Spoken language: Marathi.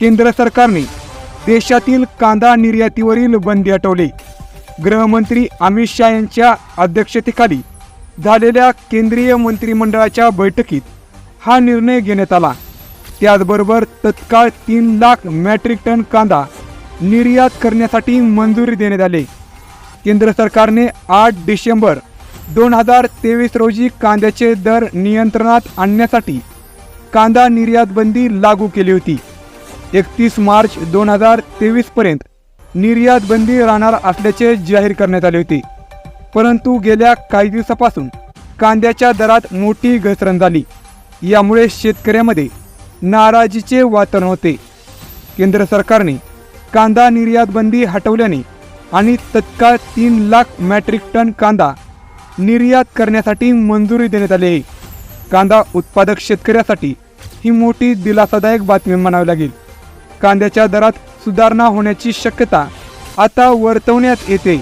केंद्र सरकारने देशातील कांदा निर्यातीवरील बंदी हटवली. गृहमंत्री अमित शहा यांच्या अध्यक्षतेखाली झालेल्या केंद्रीय मंत्रिमंडळाच्या बैठकीत हा निर्णय घेण्यात आला. त्याचबरोबर तत्काळ तीन लाख मॅट्रिक टन कांदा निर्यात करण्यासाठी मंजुरी देण्यात आली. केंद्र सरकारने आठ डिसेंबर दोन हजार तेवीस रोजी कांद्याचे दर नियंत्रणात आणण्यासाठी कांदा निर्यात बंदी लागू केली होती. एकतीस मार्च दोन हजार तेवीसपर्यंत निर्यात बंदी राहणार असल्याचे जाहीर करण्यात आले होते. परंतु गेल्या काही दिवसापासून कांद्याच्या दरात मोठी घसरण झाली. यामुळे शेतकऱ्यामध्ये नाराजीचे वातावरण होते. केंद्र सरकारने कांदा निर्यात बंदी हटवल्याने आणि तत्काळ तीन लाख मॅट्रिक टन कांदा निर्यात करण्यासाठी मंजुरी देण्यात आली आहे. कांदा उत्पादक शेतकऱ्यासाठी ही मोठी दिलासादायक बातमी म्हणावी लागेल. कांद्याच्या दरात सुधारणा होण्याची शक्यता आता वर्तवण्यात येते.